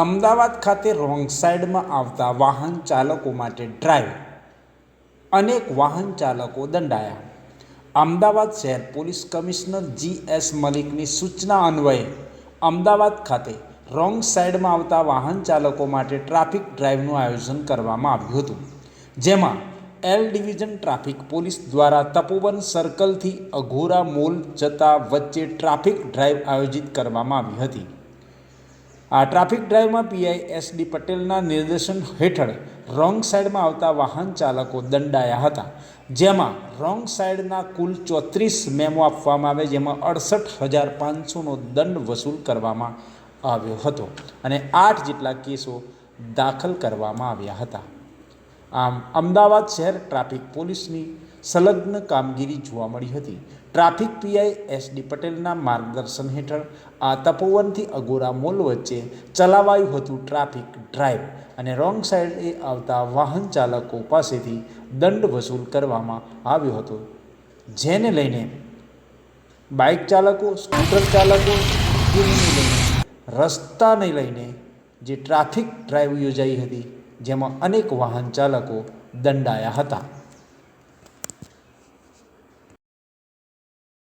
અમદાવાદ ખાતે રોંગ સાઈડમાં આવતા વાહન ચાલકો માટે ડ્રાઈવ. અનેક વાહન ચાલકો દંડાયા. અમદાવાદ શહેર પોલીસ કમિશનર જી એસ મલિકની સૂચના અન્વયે અમદાવાદ ખાતે રોંગ સાઈડમાં આવતા વાહન ચાલકો માટે ટ્રાફિક ડ્રાઈવનું આયોજન કરવામાં આવ્યું હતું, જેમાં એલ ડિવિઝન ટ્રાફિક પોલીસ દ્વારા તપોવન સર્કલથી અઘોરા મોલ જતા વચ્ચે ટ્રાફિક ડ્રાઈવ આયોજિત કરવામાં આવી હતી. આ ટ્રાફિક ડ્રાઈવમાં પીઆઈ એસ ડી પટેલના નિર્દેશન હેઠળ રોંગ સાઈડમાં આવતા વાહન ચાલકો દંડાયા હતા. જેમાં રોંગ સાઈડના કુલ ચોત્રીસ મેમો આપવામાં આવે, જેમાં અડસઠ હજાર પાંચસોનો દંડ વસૂલ કરવામાં આવ્યો હતો અને આઠ જેટલા કેસો દાખલ કરવામાં આવ્યા હતા. આમ, અમદાવાદ શહેર ટ્રાફિક પોલીસની સંલગ્ન કામગીરી જોવા મળી હતી. ટ્રાફિક પીઆઈ એસ ડી પટેલના માર્ગદર્શન હેઠળ આ તપોવનથી અગોરા મોલ વચ્ચે ચલાવાયું હતું ટ્રાફિક ડ્રાઈવ અને રોંગ સાઈડે આવતા વાહન ચાલકો પાસેથી દંડ વસૂલ કરવામાં આવ્યો હતો. જેને લઈને બાઇક ચાલકો, સ્કૂટર ચાલકો રસ્તાને લઈને જે ટ્રાફિક ડ્રાઈવ યોજાઈ હતી, જેમાં અનેક વાહન ચાલકો દંડાયા હતા.